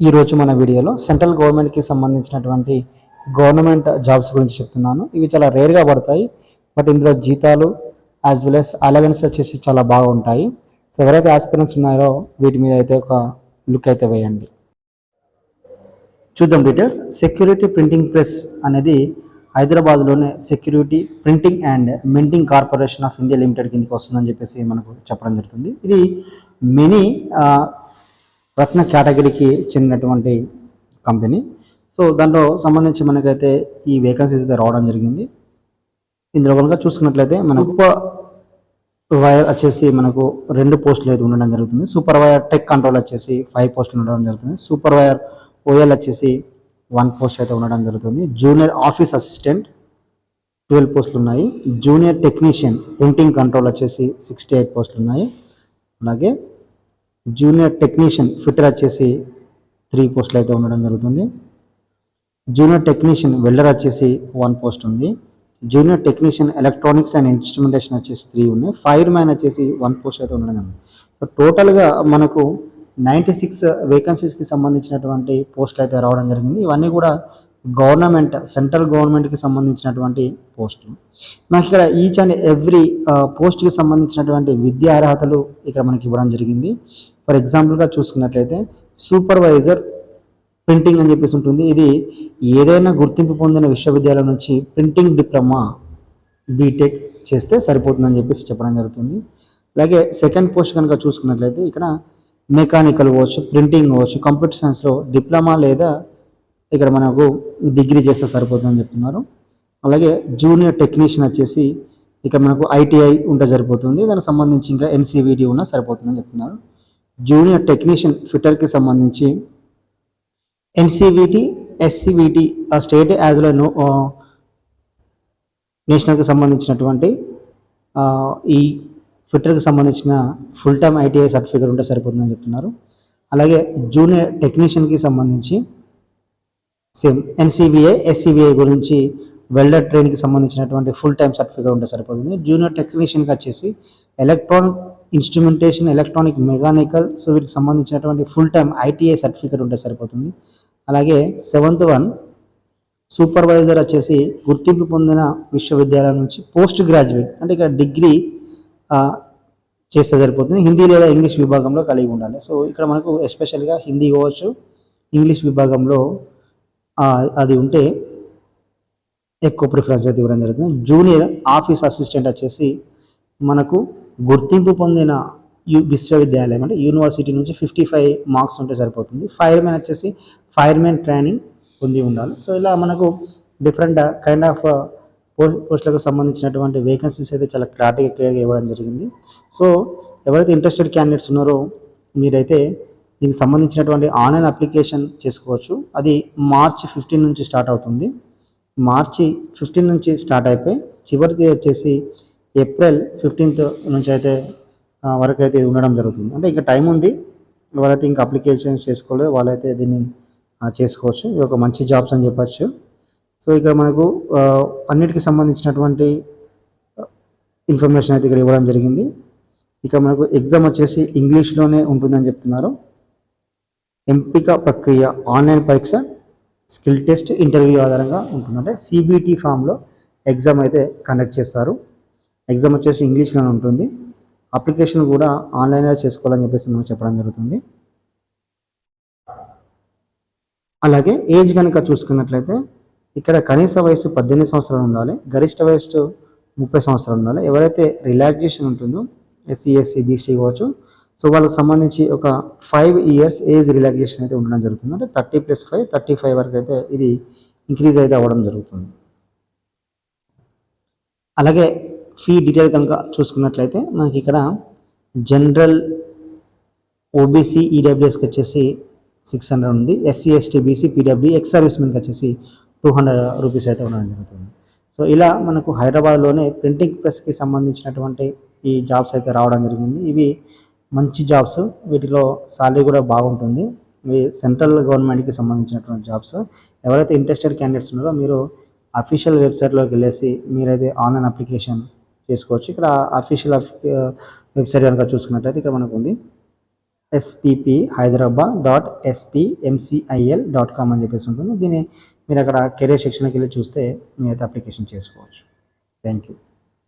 ఈరోజు మన వీడియోలో సెంట్రల్ గవర్నమెంట్కి సంబంధించినటువంటి గవర్నమెంట్ జాబ్స్ గురించి చెప్తున్నాను. ఇవి చాలా రేర్గా పడతాయి. బట్ ఇందులో జీతాలు యాజ్ వెల్ as అలవెన్స్ వచ్చేసి చాలా బాగుంటాయి సో ఎవరైతే ఆస్పిరెన్స్ ఉన్నారో వీటి మీద అయితే ఒక లుక్ అయితే వేయండి. చూద్దాం డీటెయిల్స్ సెక్యూరిటీ ప్రింటింగ్ ప్రెస్ అనేది హైదరాబాద్లోనే security printing and minting corporation of India limited కిందకి వస్తుందని చెప్పేసి మనకు చెప్పడం జరుగుతుంది. ఇది మినీ రత్న కేటగిరీకి చెందినటువంటి కంపెనీ. సో దాంట్లో సంబంధించి మనకైతే ఈ వేకెన్సీస్ అయితే రావడం జరిగింది. ఇందులో కనుక చూసుకున్నట్లయితే మనకు వైర్ వచ్చేసి మనకు రెండు పోస్టులు అయితే ఉండడం జరుగుతుంది. సూపర్ వైర్ టెక్ కంట్రోల్ వచ్చేసి ఫైవ్ పోస్టులు ఉండడం జరుగుతుంది. సూపర్ వైర్ ఓఎల్ వచ్చేసి వన్ పోస్ట్ అయితే ఉండడం జరుగుతుంది. జూనియర్ ఆఫీస్ అసిస్టెంట్ ట్వెల్వ్ పోస్టులు ఉన్నాయి. జూనియర్ టెక్నీషియన్ ప్రింటింగ్ కంట్రోల్ వచ్చేసి సిక్స్టీ ఎయిట్ పోస్టులు ఉన్నాయి. అలాగే జూనియర్ టెక్నీషియన్ ఫిట్టర్ వచ్చేసి త్రీ పోస్టులు అయితే ఉండడం జరుగుతుంది. జూనియర్ టెక్నీషియన్ వెల్డర్ వచ్చేసి వన్ పోస్ట్ ఉంది. Junior technician electronics and instrumentation వచ్చేసి త్రీ ఉన్నాయి. ఫైర్ మ్యాన్ వచ్చేసి వన్ పోస్ట్ అయితే ఉండడం జరిగింది సో టోటల్గా మనకు నైంటీ సిక్స్ వేకెన్సీస్కి సంబంధించినటువంటి పోస్టులు అయితే రావడం జరిగింది. ఇవన్నీ కూడా గవర్నమెంట్ సెంట్రల్ గవర్నమెంట్కి సంబంధించినటువంటి పోస్టులు. మనకి ఇక్కడ ఈచ్ అండ్ ఎవ్రీ పోస్ట్కి సంబంధించినటువంటి విద్యా అర్హతలు ఇక్కడ మనకి ఇవ్వడం జరిగింది. ఫర్ ఎగ్జాంపుల్గా చూసుకున్నట్లయితే సూపర్వైజర్ ప్రింటింగ్ అని చెప్పేసి ఉంటుంది. ఇది ఏదైనా గుర్తింపు పొందిన విశ్వవిద్యాలయం నుంచి ప్రింటింగ్ డిప్లొమా బీటెక్ చేస్తే సరిపోతుందని చెప్పేసి చెప్పడం జరుగుతుంది. అలాగే సెకండ్ పోస్ట్ కనుక చూసుకున్నట్లయితే ఇక్కడ మెకానికల్ అవ్వచ్చు ప్రింటింగ్ అవ్వచ్చు కంప్యూటర్ సైన్స్లో డిప్లొమా లేదా ఇక్కడ మనకు డిగ్రీ చేస్తే సరిపోతుందని చెప్తున్నారు. అలాగే జూనియర్ టెక్నీషియన్ వచ్చేసి ఇక్కడ మనకు ఐటీఐ ఉంటే సరిపోతుంది. దానికి సంబంధించి ఇంకా ఎన్సీవిటీ ఉన్నా సరిపోతుందని చెప్తున్నారు. జూనియర్ టెక్నీషియన్ ఫిట్టర్కి సంబంధించి ఎన్సీవిటీ ఎస్సీవిటీ ఆ స్టేట్ యాజ్ వెల్ నేషనల్కి సంబంధించినటువంటి ఈ ఫిట్టర్కి సంబంధించిన ఫుల్ టైమ్ ఐటీఐ సర్టిఫికేట్ ఉంటే సరిపోతుందని చెప్తున్నారు. అలాగే జూనియర్ టెక్నీషియన్కి సంబంధించి సేమ్ ఎన్సీబీఐ ఎస్సీబీఐ గురించి వెల్డర్ ట్రైన్కి సంబంధించినటువంటి ఫుల్ టైం సర్టిఫికేట్ ఉంటే సరిపోతుంది. జూనియర్ టెక్నీషియన్కి వచ్చేసి electronic instrumentation electronic mechanical so వీటికి సంబంధించినటువంటి ఫుల్ టైం ఐటీఐ సర్టిఫికేట్ ఉంటే సరిపోతుంది. అలాగే సెవెంత్ వన్ సూపర్వైజర్ వచ్చేసి గుర్తింపు పొందిన విశ్వవిద్యాలయం నుంచి పోస్ట్ గ్రాడ్యుయేట్ అంటే ఇక్కడ డిగ్రీ చేస్తే సరిపోతుంది. హిందీ లేదా ఇంగ్లీష్ విభాగంలో కలిగి ఉండాలి. సో ఇక్కడ మనకు ఎస్పెషల్గా హిందీ కావచ్చు ఇంగ్లీష్ విభాగంలో అది ఉంటే ఎక్కువ ప్రిఫరెన్స్ అయితే ఇవ్వడం జరుగుతుంది. జూనియర్ ఆఫీస్ అసిస్టెంట్ వచ్చేసి మనకు గుర్తింపు పొందిన యూ విశ్వవిద్యాలయం అంటే యూనివర్సిటీ నుంచి ఫిఫ్టీ ఫైవ్ మార్క్స్ ఉంటే సరిపోతుంది. ఫైర్ మ్యాన్ వచ్చేసి ఫైర్ మ్యాన్ ట్రైనింగ్ పొంది ఉండాలి. సో ఇలా మనకు డిఫరెంట్ కైండ్ ఆఫ్ పోస్టులకు సంబంధించినటువంటి వేకెన్సీస్ అయితే చాలా క్లారిటీగా క్లియర్గా ఇవ్వడం జరిగింది. సో ఎవరైతే ఇంట్రెస్టెడ్ క్యాండిడేట్స్ ఉన్నారో మీరైతే దీనికి సంబంధించినటువంటి ఆన్లైన్ అప్లికేషన్ చేసుకోవచ్చు. అది మార్చ్ ఫిఫ్టీన్ నుంచి స్టార్ట్ అవుతుంది. మార్చి ఫిఫ్టీన్ నుంచి స్టార్ట్ అయిపోయి చివరిది వచ్చేసి ఏప్రిల్ ఫిఫ్టీన్త్ నుంచి అయితే వరకు అయితే ఇది ఉండడం జరుగుతుంది. అంటే ఇంకా టైం ఉంది. ఎవరైతే ఇంకా అప్లికేషన్ చేసుకోలేదు. వాళ్ళైతే దీన్ని చేసుకోవచ్చు. ఇది ఒక మంచి జాబ్స్ అని చెప్పచ్చు. సో ఇక్కడ మనకు ఆ, అన్నిటికి సంబంధించినటువంటి ఇన్ఫర్మేషన్ అయితే ఇక్కడ ఇవ్వడం జరిగింది. ఇక మనకు ఎగ్జామ్ వచ్చేసి ఇంగ్లీష్లోనే ఉంటుందని చెప్తున్నారు. ఎంపిక ప్రక్రియ ఆన్లైన్ పరీక్ష స్కిల్ టెస్ట్ ఇంటర్వ్యూ ఆధారంగా ఉంటుంది అంటే సిబిటి ఫామ్లో ఎగ్జామ్ అయితే కండక్ట్ చేస్తారు. ఎగ్జామ్ వచ్చేసి ఇంగ్లీష్లోనే ఉంటుంది. అప్లికేషన్ కూడా ఆన్లైన్లో చేసుకోవాలని చెప్పేసి మనకు చెప్పడం జరుగుతుంది. అలాగే ఏజ్ కనుక చూసుకున్నట్లయితే ఇక్కడ కనీస వయసు పద్దెనిమిది సంవత్సరాలు ఉండాలి గరిష్ట వయసు ముప్పై సంవత్సరాలు ఉండాలి. ఎవరైతే రిలాక్సేషన్ ఉంటుందో ఎస్సీ ఎస్సీ బీసీ కావచ్చు సో వాళ్ళకి సంబంధించి ఒక ఫైవ్ ఇయర్స్ ఏజ్ రిలాక్సేషన్ అయితే ఉండడం జరుగుతుంది. అంటే thirty plus five thirty five వరకు అయితే ఇది ఇంక్రీజ్ అయితే అవ్వడం జరుగుతుంది. అలాగే ఫీ డీటెయిల్ కనుక చూసుకున్నట్లయితే మనకి ఇక్కడ జనరల్ ఓబీసీ ఈడబ్ల్యూఎస్కి వచ్చేసి సిక్స్ హండ్రెడ్ ఉంది. SC ST BC PW ex service మెన్కి వచ్చేసి టూ హండ్రెడ్ రూపీస్ అయితే ఉండడం జరుగుతుంది. సో ఇలా మనకు హైదరాబాద్లోనే ప్రింటింగ్ ప్రెస్కి సంబంధించినటువంటి ఈ జాబ్స్ అయితే రావడం జరిగింది. ఇవి మంచి జాబ్స్. వీటిలో సాలరీ కూడా బాగుంటుంది. ఇవి సెంట్రల్ గవర్నమెంట్కి సంబంధించినటువంటి జాబ్స్. ఎవరైతే ఇంట్రెస్టెడ్ క్యాండిడేట్స్ ఉన్నారో మీరు అఫీషియల్ వెబ్సైట్లోకి వెళ్ళేసి మీరైతే ఆన్లైన్ అప్లికేషన్ చేసుకోవచ్చు. ఇక్కడ అఫీషియల్ వెబ్సైట్ uh, కనుక చూసుకున్నట్లయితే ఇక్కడ మనకు ఉంది SPP Hyderabad dot SPMCIL dot com అని చెప్పేసి ఉంటుంది. దీన్ని మీరు అక్కడ కెరీర్ సెక్షన్కి వెళ్ళి చూస్తే మీరైతే అప్లికేషన్ చేసుకోవచ్చు. Thank you